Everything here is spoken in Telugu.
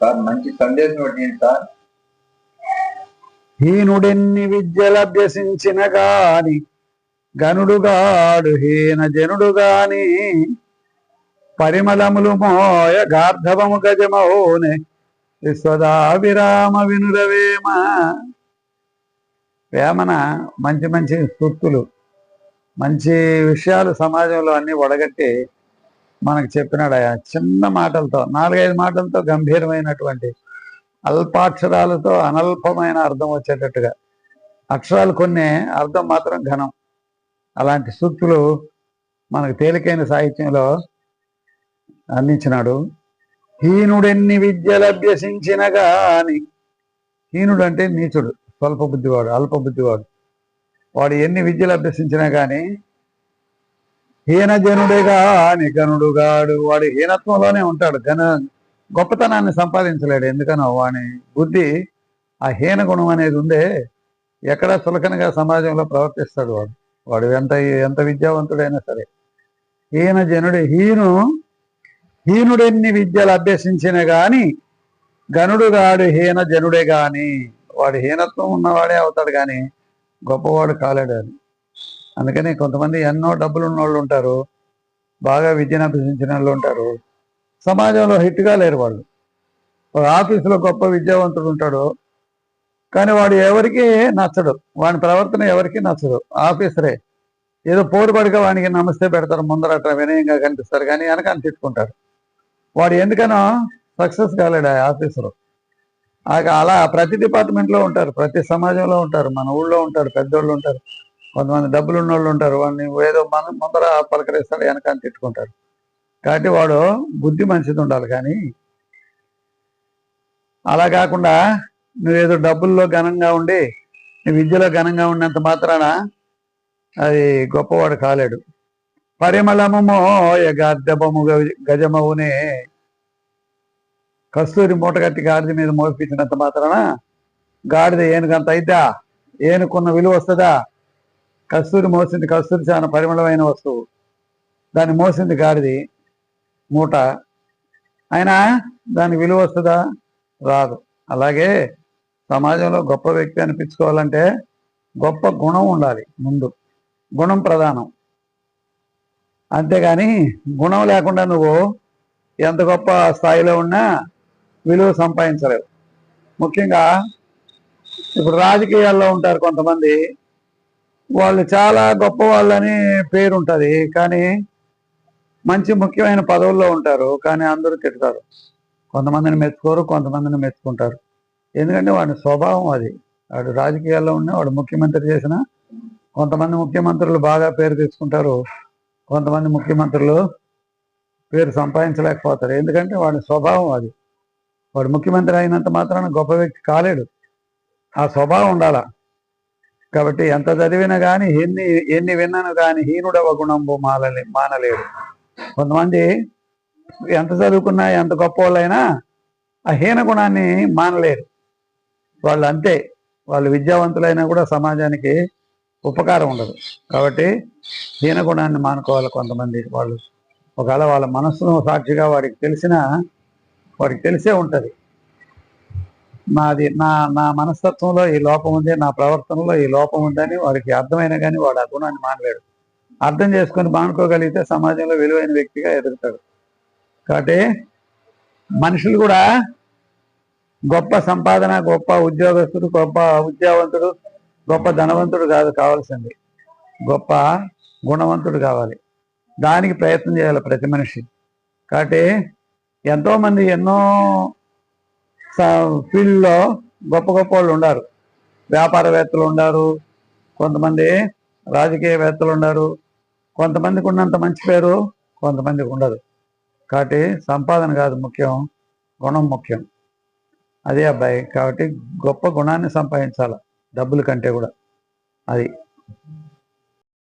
సార్ మంచి సందేశం ఒకటి సార్? హీనుడెన్ని విద్యలభ్యసించిన గాని గనుడుగాడు హీన జనుడు గాని పరిమళములు మోయ గార్ధవము గజమోనే విశ్వదాభిరామ వినురవేమ. వేమన మంచి మంచి సూక్తులు మంచి విషయాలు సమాజంలో అన్ని వడగట్టి మనకు చెప్పినాడు ఆయన. చిన్న మాటలతో నాలుగైదు మాటలతో గంభీరమైనటువంటి అల్పాక్షరాలతో అనల్పమైన అర్థం వచ్చేటట్టుగా. అక్షరాలు కొన్ని అర్థం మాత్రం ఘనం. అలాంటి సూక్తులు మనకు తేలికైన సాహిత్యంలో అందించినాడు. హీనుడెన్ని విద్యలు అభ్యసించిన గాని హీనుడు అంటే నీచుడు స్వల్ప బుద్ధివాడు అల్ప బుద్ధివాడు వాడు ఎన్ని విద్యలు అభ్యసించినా కానీ హీనజనుడే గాని గనుడుగాడు వాడు హీనత్వంలోనే ఉంటాడు. ఘన గొప్పతనాన్ని సంపాదించలేడు. ఎందుకనో వాని బుద్ధి ఆ హీన గుణం అనేది ఉందే ఎక్కడ చులకనగా సమాజంలో ప్రవర్తిస్తాడు వాడు. వాడు ఎంత ఎంత విద్యావంతుడైనా సరే. హీన జనుడు హీను హీనుడెన్ని విద్యలు అభ్యసించిన గాని గనుడుగాడు హీన జనుడే గాని. వాడు హీనత్వం ఉన్నవాడే అవుతాడు కానీ గొప్పవాడు కాలేడు అని అందుకని కొంతమంది ఎన్నో డబ్బులు ఉన్నోళ్ళు ఉంటారు బాగా విద్యను అభ్యసించిన వాళ్ళు ఉంటారు. సమాజంలో హిట్గా లేరు వాళ్ళు. ఒక ఆఫీసులో గొప్ప విద్యావంతుడు ఉంటాడు కానీ వాడు ఎవరికి నచ్చడు. వాని ప్రవర్తన ఎవరికి నచ్చదు. ఆఫీసరే. ఏదో పోరుపడిగా వానికి నమస్తే పెడతారు ముందర అట్లా వినయంగా కనిపిస్తారు కానీ వెనకాల తిట్టుకుంటారు. వాడు ఎందుకనో సక్సెస్ కాలేడు ఆ ఆఫీసరు అలా ప్రతి డిపార్ట్మెంట్లో ఉంటారు ప్రతి సమాజంలో ఉంటారు. మన ఊళ్ళో ఉంటారు పెద్దోళ్ళు ఉంటారు. కొంతమంది డబ్బులు ఉన్నోళ్ళు ఉంటారు వాడిని ఏదో మన ముందర పలకరిస్తాడు వెనకాల తిట్టుకుంటారు. కాబట్టి వాడు బుద్ధి మంచిది ఉండాలి కానీ అలా కాకుండా నువ్వేదో డబ్బుల్లో ఘనంగా ఉండి నీ విద్యలో ఘనంగా ఉన్నంత మాత్రాన అది గొప్పవాడు కాలేడు. పరిమళము మోయ గర్ధబము గజమవునే కస్తూరి మూటగట్టి గాడిద మీద మోపించినంత మాత్రాన గాడిద ఏనుగంత అయిద్దా? ఏనుకున్న విలువ వస్తుందా? కస్తూరి మోసింది కస్తూరి చాలా పరిమళమైన వస్తువు. దాన్ని మోసింది గాడిది మూట. అయినా దాని విలువ వస్తుందా? రాదు. అలాగే సమాజంలో గొప్ప వ్యక్తి అనిపించుకోవాలంటే గొప్ప గుణం ఉండాలి ముందు. గుణం ప్రధానం. అంతేగాని గుణం లేకుండా నువ్వు ఎంత గొప్ప స్థాయిలో ఉన్నా విలువ సంపాదించలేవు. ముఖ్యంగా ఇప్పుడు రాజకీయాల్లో ఉంటారు కొంతమంది. వాళ్ళు చాలా గొప్ప వాళ్ళని పేరు ఉంటుంది కానీ మంచి ముఖ్యమైన పదవుల్లో ఉంటారు కానీ అందరూ తిడతారు. కొంతమందిని మెచ్చుకోరు కొంతమందిని మెచ్చుకుంటారు. ఎందుకంటే వాడి స్వభావం అది. వాడు రాజకీయాల్లో ఉన్న వాడు ముఖ్యమంత్రి చేసిన కొంతమంది ముఖ్యమంత్రులు బాగా పేరు తెచ్చుకుంటారు కొంతమంది ముఖ్యమంత్రులు పేరు సంపాదించలేకపోతారు. ఎందుకంటే వాడి స్వభావం అది. వాడు ముఖ్యమంత్రి అయినంత మాత్రాన గొప్ప వ్యక్తి కాలేడు. ఆ స్వభావం ఉండాల. కాబట్టి ఎంత చదివినా కానీ ఎన్ని ఎన్ని విన్నాను కానీ హీనుడవ గుణంబు మానలే మానలేడు. కొంతమంది ఎంత చదువుకున్నా ఎంత గొప్ప వాళ్ళైనా ఆ హీన గుణాన్ని మానలేరు. వాళ్ళు అంతే వాళ్ళు విద్యావంతులైనా కూడా సమాజానికి ఉపకారం ఉండదు. కాబట్టి హీన గుణాన్ని మానుకోవాలి కొంతమంది వాళ్ళు. ఒకవేళ వాళ్ళ మనస్సును సాక్షిగా వాడికి తెలిసిన వాడికి తెలిసే ఉంటుంది. నాది నా నా మనస్తత్వంలో ఈ లోపం ఉంది నా ప్రవర్తనలో ఈ లోపం ఉందని వాడికి అర్థమైనా కానీ వాడు ఆ గుణాన్ని మానలేడు. అర్థం చేసుకొని మానుకోగలిగితే సమాజంలో విలువైన వ్యక్తిగా ఎదుగుతాడు. కాబట్టి మనుషులు కూడా గొప్ప సంపాదన గొప్ప ఉద్యోగస్తుడు గొప్ప ఉద్యోగవంతుడు గొప్ప ధనవంతుడు కాదు కావాల్సింది. గొప్ప గుణవంతుడు కావాలి. దానికి ప్రయత్నం చేయాలి ప్రతి మనిషి. కాబట్టి ఎంతోమంది ఎన్నో ఫీల్డ్లో గొప్ప గొప్ప వాళ్ళు ఉన్నారు వ్యాపారవేత్తలు ఉన్నారు కొంతమంది రాజకీయవేత్తలు ఉన్నారు కొంతమందికి ఉన్నంత మంచి పేరు కొంతమందికి ఉండదు. కాబట్టి సంపాదన కాదు ముఖ్యం గుణం ముఖ్యం. అదే అబ్బాయి కాబట్టి గొప్ప గుణాన్ని సంపాదించాలి డబ్బుల కంటే కూడా. అది.